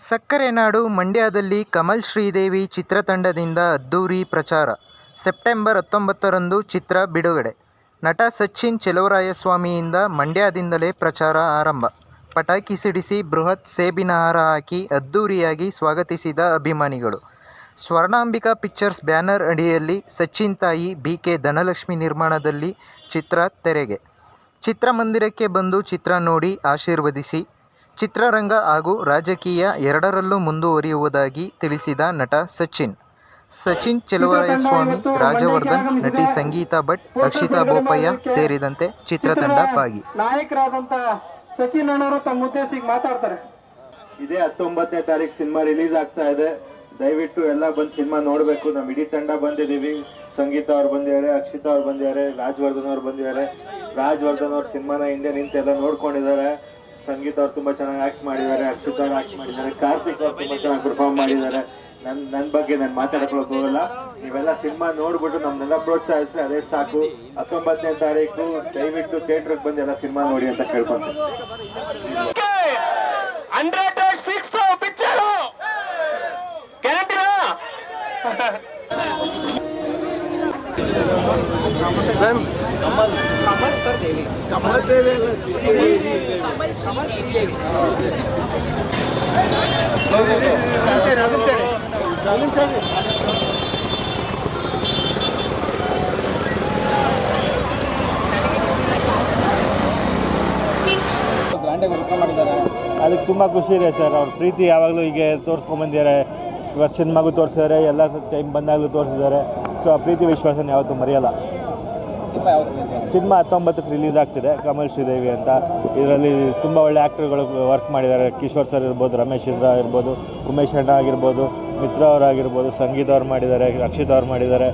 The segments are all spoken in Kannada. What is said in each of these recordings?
ಸಕ್ಕರೆ ನಾಡು ಮಂಡ್ಯದಲ್ಲಿ ಕಮಲ್ ಶ್ರೀದೇವಿ ಚಿತ್ರತಂಡದಿಂದ ಅದ್ದೂರಿ ಪ್ರಚಾರ. ಸೆಪ್ಟೆಂಬರ್ ಹತ್ತೊಂಬತ್ತರಂದು ಚಿತ್ರ ಬಿಡುಗಡೆ. ನಟ ಸಚಿನ್ ಚೆಲುವರಾಯಸ್ವಾಮಿಯಿಂದ ಮಂಡ್ಯದಿಂದಲೇ ಪ್ರಚಾರ ಆರಂಭ. ಪಟಾಕಿ ಸಿಡಿಸಿ ಬೃಹತ್ ಸೇಬಿನ ಹಾರ ಹಾಕಿ ಅದ್ದೂರಿಯಾಗಿ ಸ್ವಾಗತಿಸಿದ ಅಭಿಮಾನಿಗಳು. ಸ್ವರ್ಣಾಂಬಿಕಾ ಪಿಕ್ಚರ್ಸ್ ಬ್ಯಾನರ್ ಅಡಿಯಲ್ಲಿ ಸಚಿನ್ ತಾಯಿ ಬಿ ಕೆ ಧನಲಕ್ಷ್ಮಿ ನಿರ್ಮಾಣದಲ್ಲಿ ಚಿತ್ರ ತೆರೆಗೆ. ಚಿತ್ರಮಂದಿರಕ್ಕೆ ಬಂದು ಚಿತ್ರ ನೋಡಿ ಆಶೀರ್ವದಿಸಿ ಚಿತ್ರರಂಗ ಹಾಗೂ ರಾಜಕೀಯ ಎರಡರಲ್ಲೂ ಮುಂದುವರಿಯುವುದಾಗಿ ತಿಳಿಸಿದ ನಟ ಸಚಿನ್. ಸಚಿನ್ ಚೆಲುವರಾಯಸ್ವಾಮಿ ರಾಜವರ್ಧನ್ ನಟಿ ಸಂಗೀತಾ ಭಟ್ ಅಕ್ಷಿತಾ ಬೋಪಯ್ಯ ಸೇರಿದಂತೆ ಚಿತ್ರತಂಡ ಭಾಗಿ ನಾಯಕರಾದಂತ ಸಚಿನ್ ಅಣ್ಣವರು ತಮ್ಮ ಉದ್ದೇಶಿಗೆ ಮಾತಾಡ್ತಾರೆ. ಇದೇ ಹತ್ತೊಂಬತ್ತನೇ ತಾರೀಕು ಸಿನಿಮಾ ರಿಲೀಸ್ ಆಗ್ತಾ ಇದೆ. ದಯವಿಟ್ಟು ಎಲ್ಲ ಬಂದು ಸಿನಿಮಾ ನೋಡಬೇಕು. ನಮ್ಮ ಇಡೀ ತಂಡ ಬಂದಿದ್ದೀವಿ. ಸಂಗೀತ ಅವ್ರು ಬಂದಿದ್ದಾರೆ ಅಕ್ಷಿತಾ ಅವ್ರು ಬಂದಿದ್ದಾರೆ ರಾಜವರ್ಧನ್ ಅವ್ರು ಬಂದಿದ್ದಾರೆ. ರಾಜವರ್ಧನ್ ಅವ್ರ ಸಿನಿಮಾನ ಹಿಂದೆ ನಿಂತೆಲ್ಲ ಎಲ್ಲ ನೋಡ್ಕೊಂಡಿದ್ದಾರೆ. ಸಂಗೀತ ಅವ್ರು ತುಂಬಾ ಚೆನ್ನಾಗಿ ಆಕ್ಟ್ ಮಾಡಿದ್ದಾರೆ ಅಕ್ಷಿತ್ ಅವ್ರು ಆಕ್ಟ್ ಮಾಡಿದ್ದಾರೆ ಕಾರ್ತಿಕ್ ಅವ್ರು ತುಂಬಾ ಚೆನ್ನಾಗಿ ಪರ್ಫಾರ್ಮ್ ಮಾಡಿದ್ದಾರೆ ನನ್ ನನ್ ಬಗ್ಗೆ ನಾನು ಮಾತಾಡ್ಕೊಳಕ್ ಹೋಗಲ್ಲ ನೀವೆಲ್ಲ ಸಿನಿಮಾ ನೋಡ್ಬಿಟ್ಟು ನಮ್ನೆಲ್ಲ ಪ್ರೋತ್ಸಾಹಿಸಿ ಅದೇ ಸಾಕು ಹತ್ತೊಂಬತ್ತನೇ ತಾರೀಕು ದಯವಿಟ್ಟು ಥಿಯೇಟರ್ಗೆ ಬಂದು ಎಲ್ಲ ಸಿನಿಮಾ ನೋಡಿ ಅಂತ ಕೇಳ್ಕೊಂತೀನಿ ಮಾಡಿದ್ದಾರೆ. ಅದಕ್ಕೆ ತುಂಬ ಖುಷಿ ಇದೆ ಸರ್ ಅವ್ರ ಪ್ರೀತಿ ಯಾವಾಗಲೂ ಹೀಗೆ ತೋರಿಸ್ಕೊಂಬಂದಿದ್ದಾರೆ. ಫಸ್ಟ್ ಸಿನಿಮಾಗೂ ತೋರಿಸಿದ್ದಾರೆ ಎಲ್ಲ ಟೈಮ್ ಬಂದಾಗಲೂ ತೋರಿಸಿದ್ದಾರೆ. ಸೊ ಆ ಪ್ರೀತಿ ವಿಶ್ವಾಸನ ಯಾವತ್ತೂ ಮರೆಯಲ್ಲ. ಸಿನಿಮಾ ಹತ್ತೊಂಬತ್ತಕ್ಕೆ ರಿಲೀಸ್ ಆಗ್ತಿದೆ, ಕಮಲ್ ಶ್ರೀದೇವಿ ಅಂತ. ಇದರಲ್ಲಿ ತುಂಬ ಒಳ್ಳೆ ಆ್ಯಕ್ಟರ್ಗಳು ವರ್ಕ್ ಮಾಡಿದ್ದಾರೆ. ಕಿಶೋರ್ ಸರ್ ಇರ್ಬೋದು, ರಮೇಶ್ ಇಂದ್ರ ಇರ್ಬೋದು, ಉಮೇಶ್ ಅಣ್ಣ ಆಗಿರ್ಬೋದು, ಮಿತ್ರ ಅವರಾಗಿರ್ಬೋದು ಸಂಗೀತ ಅವ್ರು ಮಾಡಿದ್ದಾರೆ ಅಕ್ಷಿತ್ ಅವ್ರು ಮಾಡಿದ್ದಾರೆ.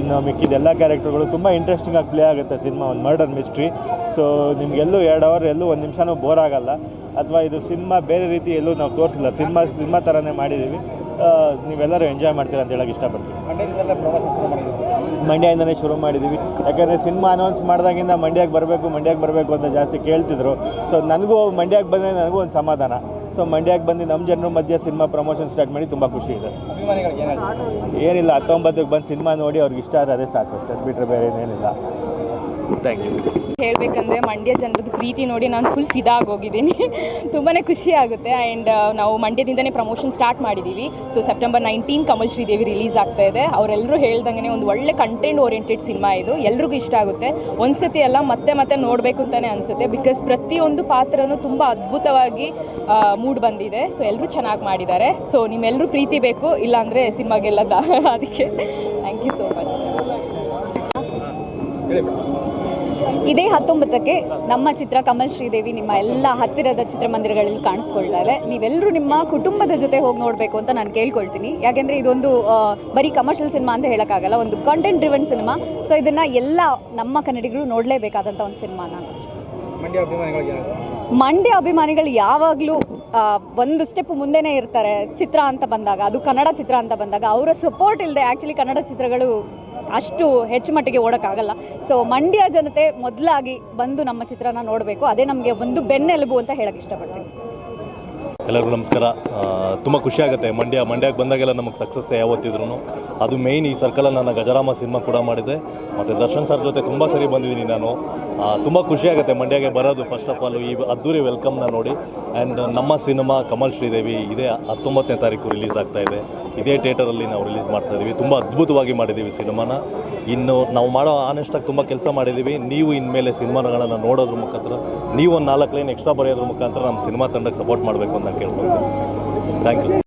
ಇನ್ನು ಮಿಕ್ಕಿದ ಎಲ್ಲ ಕ್ಯಾರೆಕ್ಟರ್ಗಳು ತುಂಬ ಇಂಟ್ರೆಸ್ಟಿಂಗ್ ಆಗಿ ಪ್ಲೇ ಆಗುತ್ತೆ ಸಿನಿಮಾ, ಒಂದು ಮರ್ಡರ್ ಮಿಸ್ಟ್ರಿ ಸೊ ನಿಮಗೆಲ್ಲೂ ಎರಡು ಅವರ್ ಎಲ್ಲೂ ಒಂದು ನಿಮಿಷನೂ ಬೋರ್ ಆಗಲ್ಲ. ಅಥವಾ ಇದು ಸಿನಿಮಾ ಬೇರೆ ರೀತಿ ಎಲ್ಲೂ ನಾವು ತೋರಿಸಿಲ್ಲ. ಸಿನಿಮಾ ಸಿನಿಮಾ ಥರನೇ ಮಾಡಿದ್ದೀವಿ ನೀವೆಲ್ಲರೂ ಎಂಜಾಯ್ ಮಾಡ್ತೀರಾ ಅಂತ ಹೇಳಕ್ಕೆ ಇಷ್ಟಪಡ್ತೀನಿ. ಮಂಡ್ಯದಿಂದನೇ ಶುರು ಮಾಡಿದ್ದೀವಿ. ಯಾಕಂದರೆ ಸಿನಿಮಾ ಅನೌನ್ಸ್ ಮಾಡಿದಾಗಿಂದ ಮಂಡ್ಯಕ್ಕೆ ಬರಬೇಕು ಮಂಡ್ಯಕ್ಕೆ ಬರಬೇಕು ಅಂತ ಜಾಸ್ತಿ ಕೇಳ್ತಿದ್ರು. ಸೊ ನನಗೂ ಮಂಡ್ಯಕ್ಕೆ ಬಂದರೆ ನನಗೂ ಒಂದು ಸಮಾಧಾನ. ಸೊ ಮಂಡ್ಯಕ್ಕೆ ಬಂದು ನಮ್ಮ ಜನರ ಮಧ್ಯೆ ಸಿನಿಮಾ ಪ್ರಮೋಷನ್ ಸ್ಟಾರ್ಟ್ ಮಾಡಿ ತುಂಬ ಖುಷಿ ಇದೆ. ಏನಿಲ್ಲ ಹತ್ತೊಂಬತ್ತಕ್ಕೆ ಬಂದು ಸಿನಿಮಾ ನೋಡಿ ಅವ್ರಿಗೆ ಇಷ್ಟ ಆದರೆ ಅದೇ ಸಾಕು ಅಷ್ಟೇ. ಅದು ಬಿಟ್ಟರೆ ಬೇರೆ ಏನೇನಿಲ್ಲ ಥ್ಯಾಂಕ್ ಯು ಹೇಳಬೇಕಂದ್ರೆ ಮಂಡ್ಯ ಜನರದ್ದು ಪ್ರೀತಿ ನೋಡಿ ನಾನು ಫುಲ್ ಫಿದಾ ಆಗೋಗಿದ್ದೀನಿ ತುಂಬಾ ಖುಷಿ ಆಗುತ್ತೆ ಆ್ಯಂಡ್ ನಾವು ಮಂಡ್ಯದಿಂದನೇ ಪ್ರಮೋಷನ್ ಸ್ಟಾರ್ಟ್ ಮಾಡಿದ್ದೀವಿ so September nineteen Kamal Sridevi release ಆಗ್ತಾ ಇದೆ. ಅವರೆಲ್ಲರೂ ಹೇಳ್ದಂಗೆ ಒಂದು ಒಳ್ಳೆ ಕಂಟೆಂಟ್ ಓರಿಯೆಂಟೆಡ್ ಸಿನಿಮಾ ಇದು. ಎಲ್ರಿಗೂ ಇಷ್ಟ ಆಗುತ್ತೆ. ಒಂದ್ಸತಿ ಎಲ್ಲ ಮತ್ತೆ ಮತ್ತೆ ನೋಡಬೇಕು ಅಂತಲೇ ಅನಿಸುತ್ತೆ. ಬಿಕಾಸ್ ಪ್ರತಿಯೊಂದು ಪಾತ್ರನೂ ತುಂಬ ಅದ್ಭುತವಾಗಿ ಮೂಡ್ ಬಂದಿದೆ. ಸೊ ಎಲ್ಲರೂ ಚೆನ್ನಾಗಿ ಮಾಡಿದ್ದಾರೆ. ಸೊ ನಿಮ್ಮೆಲ್ಲರೂ ಪ್ರೀತಿ ಬೇಕು. ಇಲ್ಲಾಂದರೆ ಸಿನಿಮಾಗೆಲ್ಲ ಅದಕ್ಕೆ ಥ್ಯಾಂಕ್ ಯು ಸೋ ಮಚ್ ಇದೇ ಹತ್ತೊಂಬತ್ತಕ್ಕೆ ನಮ್ಮ ಚಿತ್ರ ಕಮಲ್ ಶ್ರೀದೇವಿ ನಿಮ್ಮ ಎಲ್ಲ ಹತ್ತಿರದ ಚಿತ್ರಮಂದಿರಗಳಲ್ಲಿ ಕಾಣಿಸ್ಕೊಳ್ತಾ ಇದೆ ನೀವೆಲ್ಲರೂ ನಿಮ್ಮ ಕುಟುಂಬದ ಜೊತೆ ಹೋಗಿ ನೋಡಬೇಕು ಅಂತ ನಾನು ಕೇಳ್ಕೊಳ್ತೀನಿ. ಯಾಕೆಂದರೆ ಇದೊಂದು ಬರೀ ಕಮರ್ಷಿಯಲ್ ಸಿನಿಮಾ ಅಂತ ಹೇಳೋಕ್ಕಾಗಲ್ಲ ಒಂದು ಕಂಟೆಂಟ್ ಡ್ರಿವನ್ ಸಿನಿಮಾ ಸೊ ಇದನ್ನು ಎಲ್ಲ ನಮ್ಮ ಕನ್ನಡಿಗರು ನೋಡಲೇಬೇಕಾದಂಥ ಒಂದು ಸಿನಿಮಾ ನಾನು. ಮಂಡ್ಯ ಅಭಿಮಾನಿಗಳು ಯಾವಾಗಲೂ ಒಂದು ಸ್ಟೆಪ್ ಮುಂದೆನೇ ಇರ್ತಾರೆ. ಚಿತ್ರ ಅಂತ ಬಂದಾಗ ಅದು ಕನ್ನಡ ಚಿತ್ರ ಅಂತ ಬಂದಾಗ ಅವರ ಸಪೋರ್ಟ್ ಇಲ್ಲದೆ ಆ್ಯಕ್ಚುಲಿ ಕನ್ನಡ ಚಿತ್ರಗಳು ಅಷ್ಟು ಹೆಚ್ಚು ಮಟ್ಟಿಗೆ ಓಡೋಕ್ಕಾಗಲ್ಲ. ಸೊ ಮಂಡ್ಯ ಜನತೆ ಮೊದಲಾಗಿ ಬಂದು ನಮ್ಮ ಚಿತ್ರನ ನೋಡಬೇಕು. ಅದೇ ನಮಗೆ ಒಂದು ಬೆನ್ನೆಲುಬು ಅಂತ ಹೇಳಕ್ಕೆ ಇಷ್ಟಪಡ್ತೀನಿ. ಎಲ್ಲರಿಗೂ ನಮಸ್ಕಾರ. ತುಂಬ ಖುಷಿ ಆಗುತ್ತೆ. ಮಂಡ್ಯ, ಮಂಡ್ಯಕ್ಕೆ ಬಂದಾಗೆಲ್ಲ ನಮಗೆ ಸಕ್ಸಸ್ ಯಾವತ್ತಿದ್ರು ಅದು ಮೇಯ್ನ್ ಈ ಸರ್ಕಲಲ್ಲಿ ನಾನು ಗಜರಾಮ ಸಿನಿಮಾ ಕೂಡ ಮಾಡಿದೆ ಮತ್ತು ದರ್ಶನ್ ಸರ್ ಜೊತೆ ತುಂಬ ಸರಿ ಬಂದಿದ್ದೀನಿ ನಾನು. ತುಂಬ ಖುಷಿ ಆಗುತ್ತೆ ಮಂಡ್ಯಗೆ ಬರೋದು ಫಸ್ಟ್ ಆಫ್ ಆಲ್ ಈ ಅದ್ದೂರಿ ವೆಲ್ಕಮ್ನ ನೋಡಿ. ಆ್ಯಂಡ್ ನಮ್ಮ ಸಿನಿಮಾ ಕಮಲ್ ಶ್ರೀದೇವಿ ಇದೇ. ಹತ್ತೊಂಬತ್ತನೇ ತಾರೀಕು ರಿಲೀಸ್ ಆಗ್ತಾ ಇದೆ. ಇದೇ ಥಿಯೇಟರಲ್ಲಿ ನಾವು ರಿಲೀಸ್ ಮಾಡ್ತಾ ಇದ್ದೀವಿ ತುಂಬ ಅದ್ಭುತವಾಗಿ ಮಾಡಿದ್ದೀವಿ ಸಿನಿಮಾನ ಇನ್ನು ನಾವು ಮಾಡೋ ಆನೆಸ್ಟಾಗಿ ತುಂಬ ಕೆಲಸ ಮಾಡಿದ್ದೀವಿ ನೀವು ಇನ್ಮೇಲೆ ಸಿನಿಮಾಗಳನ್ನು ನೋಡೋದ್ರ ಮುಖಾಂತರ, ನೀವು ಒಂದು ನಾಲ್ಕು ಲೈನ್ ಎಕ್ಸ್ಟ್ರಾ ಬರೆಯೋದ್ರ ಮುಖಾಂತರ ನಮ್ಮ ಸಿನಿಮಾ ತಂಡಕ್ಕೆ ಸಪೋರ್ಟ್ ಮಾಡಬೇಕು ಅಂತ ಕೇಳ್ಕೊಳ್ತೀನಿ ಥ್ಯಾಂಕ್ ಯು